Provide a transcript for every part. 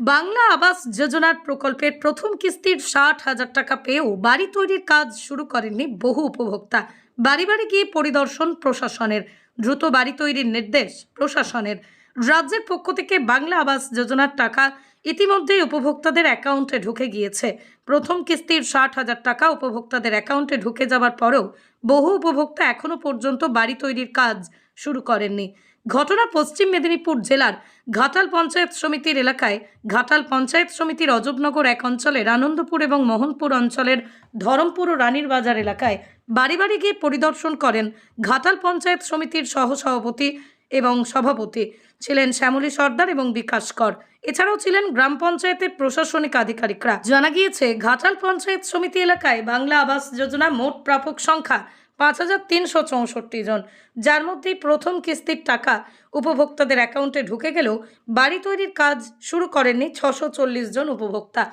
বাংলা আবাস যোজনার প্রকল্পের প্রথম কিস্তির ষাট হাজার টাকা পেয়েও বাড়ি তৈরির কাজ শুরু করেননি বহু উপভোক্তা। বাড়ি বাড়ি গিয়ে পরিদর্শন প্রশাসনের। দ্রুত বাড়ি তৈরির নির্দেশ প্রশাসনের। রাজ্যের পক্ষ থেকে বাংলা আবাস যোজনার টাকা ইতিমধ্যেই উপভোক্তাদের অ্যাকাউন্টে ঢুকে গিয়েছে। প্রথম কিস্তির ষাট হাজার টাকা উপভোক্তাদের অ্যাকাউন্টে ঢুকে যাওয়ার পরেও বহু উপভোক্তা এখনও পর্যন্ত বাড়ি তৈরির কাজ শুরু করেননি। ঘটনা পশ্চিম মেদিনীপুর জেলার ঘাটাল পঞ্চায়েত সমিতির এলাকায় ঘাটাল পঞ্চায়েত সমিতির অজবনগর এক অঞ্চলের আনন্দপুর এবং মোহনপুর অঞ্চলের ধরমপুর ও রানীর বাজার এলাকায় বাড়ি বাড়ি গিয়ে পরিদর্শন করেন ঘাটাল পঞ্চায়েত সমিতির সহসভাপতি এবং সভাপতি। ছিলেন শ্যামলী সর্দার এবং বিকাশ কর। এছাড়াও ছিলেন গ্রাম পঞ্চায়েতের প্রশাসনিক আধিকারিকরা। জানা গিয়েছে, ঘাটাল পঞ্চায়েত সমিতি এলাকায় বাংলা আবাস যোজনা মোট প্রাপক সংখ্যা পাঁচ হাজার তিনশো চৌষট্টি জন যার মধ্যেই প্রথম কিস্তির টাকা উপভোক্তাদের অ্যাকাউন্টে ঢুকে গেলেও বাড়ি তৈরির কাজ শুরু করেননি ছশো চল্লিশ জন উপভোক্তা।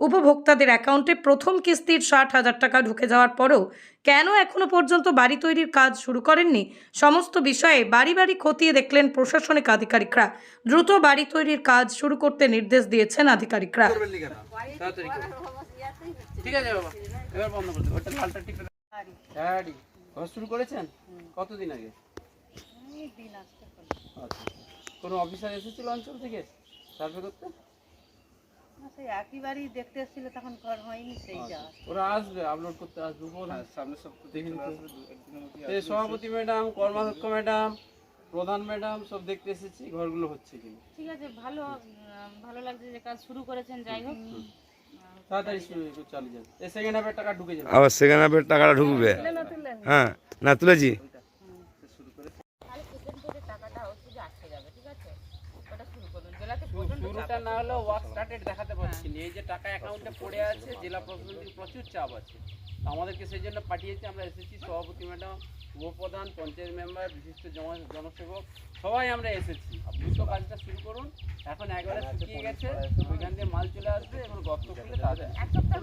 উপভোক্তাদের অ্যাকাউন্টে প্রথম কিস্তির ষাট হাজার টাকা ঢুকে যাওয়ার পরেও কেন এখনও পর্যন্ত বাড়ি তৈরির কাজ শুরু করেননি? সমস্ত বিষয়ে বাড়ি বাড়ি খতিয়ে দেখলেন প্রশাসনিক আধিকারিকরা। দ্রুত বাড়ি তৈরির কাজ শুরু করতে নির্দেশ দিয়েছেন আধিকারিকরা। ঠিক আছে বাবা এবার বন্ধ হ্যাঁ শুরু করেছেন? কতদিন আগে? আচ্ছা কোনো অফিসার এসেছিল অঞ্চল থেকে সার্ভে করতে? সেই দেখতে এসেছিল তখন ঘর হয়নি সেইটা ওরা আসবে আপলোড করতে আসবে সপ্তাহ এই সভাপতি ম্যাডাম কর্মাধ্যক্ষ ম্যাডাম প্রধান ম্যাডাম সব দেখতে এসেছি ঘরগুলো হচ্ছে কিনা। ঠিক আছে ভালো ভালো লাগছে যে কাজ শুরু করেছেন যাই হোক। তাড়াতাড়ি শুরু একটু চালিয়ে যাবে। এই সেকেন্ড হাফের টাকা ঢুকে যাবে। আবার সেকেন্ড হাফের টাকাটা ঢুকবে। হ্যাঁ না তুলেছি। শুরুটা না হলেও ওয়ার্ক স্টার্টেড দেখাতে পারছি না। এই যে টাকা অ্যাকাউন্টে পড়ে আছে জেলা প্রশাসন প্রচুর চাপ আছে। আমাদেরকে সেই জন্য পাঠিয়েছে আমরা এসেছি। সভাপতি ম্যাডাম উপপ্রধান পঞ্চায়েত মেম্বার বিশিষ্ট জন- জনসেবক সবাই আমরা এসেছি। দ্রুত কাজটা শুরু করুন। এখন একবারে শুকিয়ে গেছে। ওইখান দিয়ে মাল চলে আসবে এবং গর্ত খুলে তাদের এক সপ্তাহ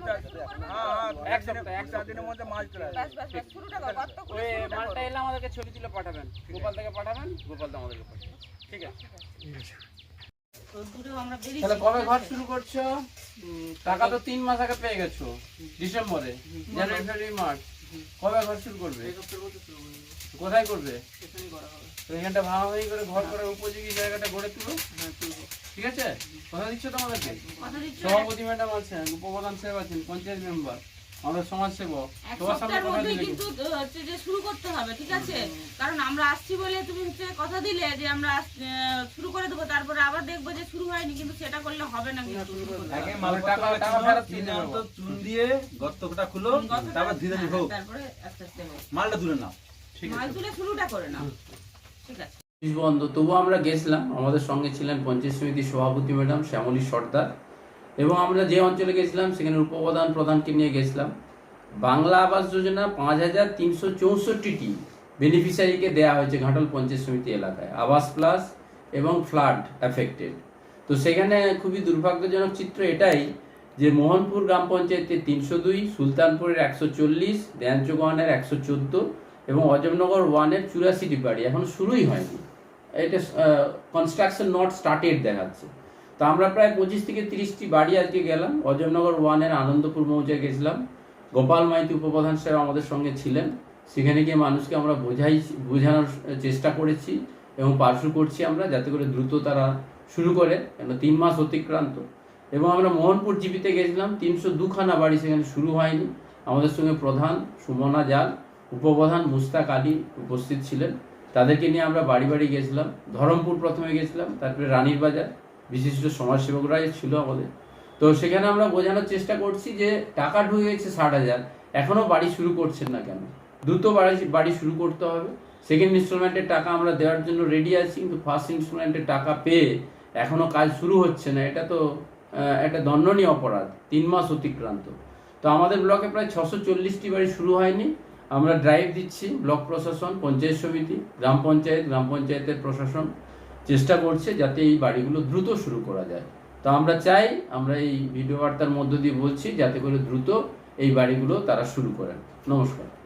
এক সপ্তাহের মধ্যে মাল চলে আসবে। ওই মালটা এলে আমাদেরকে ছবি তুলে পাঠাবেন। গোপাল থেকে পাঠাবেন গোপাল দা আমাদেরকে পাঠাবেন ঠিক আছে। আমরা তাহলে কবে ঘর শুরু করছ? টাকা তো তিন মাস আগে পেয়ে গেছো ডিসেম্বরে জানুয়ারি ফেব্রুয়ারি মার্চ। কবে ঘর শুরু করবে? কোথায় করবে? এখানটা ভাঙাভাঙি করে ঘর করার উপযোগী জায়গাটা গড়ে তুলো। ঠিক আছে? কথা দিচ্ছ তোমাদেরকে? সভাপতি ম্যাডাম আছেন উপপ্রধান সাহেব আছেন পঞ্চায়েত মেম্বার। আমাদের সমাজ সেবক সামনে কথা দিলে কিন্তু হচ্ছে যে শুরু করতে হবে ঠিক আছে? কারণ আমরা আসছি বলে তুমি হচ্ছে কথা দিলে যে আমরা শুরু করে দেবো তারপরে আবার দেখব যে শুরু হয়নি কিন্তু সেটা করলে হবে না কিন্তু আগে টাকা- টাকা ফেরত দিয়ে আনতো চুন দিয়ে গর্তটা খুলো তারপর ধীরে ধীরে হোক। তারপরে আস্তে আস্তে মালটা তুলে নাও। ঠিক মাল তুলে শুরুটা করে নাও। ঠিক আছে। বন্ধ তবু আমরা গেছিলাম। আমাদের সঙ্গে ছিলেন পঞ্চায়েত সমিতির সভাপতি ম্যাডাম শ্যামলী সর্দার। এবং আমরা যে অঞ্চলে গেছিলাম, সেখানে উপপ্রধান প্রধানকে নিয়ে গেছিলাম। বাংলা আবাস যোজনা পাঁচ হাজার তিনশো চৌষট্টিটি বেনিফিশিয়ারিকে দেওয়া হয়েছে ঘাটল পঞ্চায়েত সমিতি এলাকায়। আবাস প্লাস এবং ফ্লাড অ্যাফেক্টেড তো সেখানে খুবই দুর্ভাগ্যজনক চিত্র এটাই যে মোহনপুর গ্রাম পঞ্চায়েতের তিনশো দুই, সুলতানপুরের একশো চল্লিশ দেয়াঞ্চগণের একশো চোদ্দ এবং অজমনগর ওয়ানের চুরাশিটি বাড়ি। এখন শুরুই হয়নি। এটা কনস্ট্রাকশন নট স্টার্টেড দেখাচ্ছে। তো আমরা প্রায় পঁচিশ থেকে তিরিশটি বাড়ি আজকে গেলাম। অজমনগর ওয়ানের আনন্দপুর মৌজায় গেছিলাম। গোপাল মাইতি উপপ্রধান সাহেব আমাদের সঙ্গে ছিলেন। সেখানে গিয়ে মানুষকে আমরা বোঝাই, বোঝানোর চেষ্টা করেছি এবং পার্শ্ব করছি আমরা যাতে করে দ্রুত তারা শুরু করে কেন তিন মাস অতিক্রান্ত। এবং আমরা মোহনপুর জিপিতে গেছিলাম। তিনশো দুখানা বাড়ি সেখানে শুরু হয়নি। আমাদের সঙ্গে প্রধান সুমনা জাল, উপপ্রধান মুস্তাক আলী উপস্থিত ছিলেন। তাদেরকে নিয়ে আমরা বাড়ি বাড়ি গেছিলাম। ধরমপুর প্রথমে গেছিলাম, তারপরে রানীর বাজার বিশিষ্ট সমাজসেবকরাই ছিল আমাদের। তো সেখানে আমরা বোঝানোর চেষ্টা করছি যে টাকা ঢুকে গেছে ষাট হাজার এখনও বাড়ি শুরু করছেন না কেন? দ্রুত বাড়ি বাড়ি শুরু করতে হবে। সেকেন্ড ইনস্টলমেন্টের টাকা আমরা দেওয়ার জন্য রেডি আছি, কিন্তু ফার্স্ট ইনস্টলমেন্টের টাকা পেয়ে এখনও কাজ শুরু হচ্ছে না। এটা তো একটা দণ্ডনীয় অপরাধ, তিন মাস অতিক্রান্ত। তো আমাদের ব্লকে প্রায় ছশো চল্লিশটি বাড়ি শুরু হয়নি। আমরা ড্রাইভ দিচ্ছি ব্লক প্রশাসন, পঞ্চায়েত সমিতি, গ্রাম পঞ্চায়েত, গ্রাম পঞ্চায়েতের প্রশাসন। চেষ্টা করছে যাতে এই বাড়িগুলো দ্রুত শুরু করা যায়। তো আমরা চাই, আমরা এই ভিডিও বার্তার মধ্য দিয়ে বলছি, যাতে করে দ্রুত এই বাড়িগুলো তারা শুরু করেন। নমস্কার।